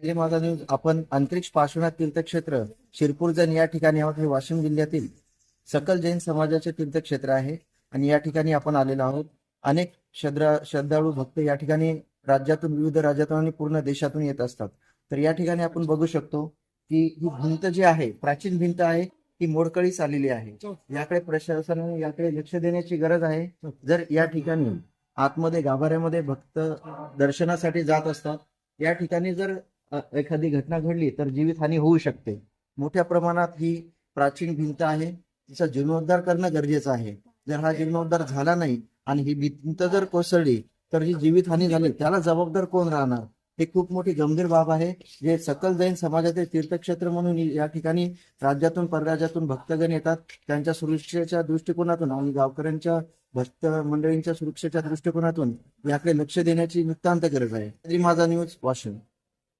म्हणजे माझा न्यूज आपण अंतरिक्ष पार्श्वनाथ तीर्थक्षेत्र शिरपूरजन या ठिकाणी आहोत हे वाशिम जिल्ह्यातील सकल जैन समाजाचे तीर्थक्षेत्र आहे आणि या ठिकाणी आपण आलेलो आहोत. अनेक श्रद्धा श्रद्धाळू भक्त या ठिकाणी राज्यातून विविध राज्यातून आणि पूर्ण देशातून येत असतात. तर या ठिकाणी आपण बघू शकतो की ही भिंत जी आहे प्राचीन भिंत आहे ती मोडकळीस आलेली आहे. याकडे प्रशासनाने याकडे लक्ष देण्याची गरज आहे. जर या ठिकाणी आतमध्ये गाभाऱ्यामध्ये भक्त दर्शनासाठी जात असतात या ठिकाणी जर एखादी घटना घडली तर जीवितहानी होऊ शकते. मोठ्या प्रमाणात ही प्राचीन भिंत आहे. तिचा जीर्णोद्धार करणं गरजेचं आहे. जर हा जीर्णोद्धार झाला नाही आणि ही भिंत जर कोसळली तर जी जीवितहानी झाली त्याला जबाबदार कोण राहणार? हे खूप मोठी गंभीर बाब आहे. जे सकल जैन समाजाचे तीर्थक्षेत्र म्हणून या ठिकाणी राज्यातून परराज्यातून भक्तगण येतात. त्यांच्या सुरक्षेच्या दृष्टिकोनातून आणि गावकऱ्यांच्या भक्त मंडळींच्या सुरक्षेच्या दृष्टिकोनातून याकडे लक्ष देण्याची नितांत गरज आहे. माझा न्यूज वाशिम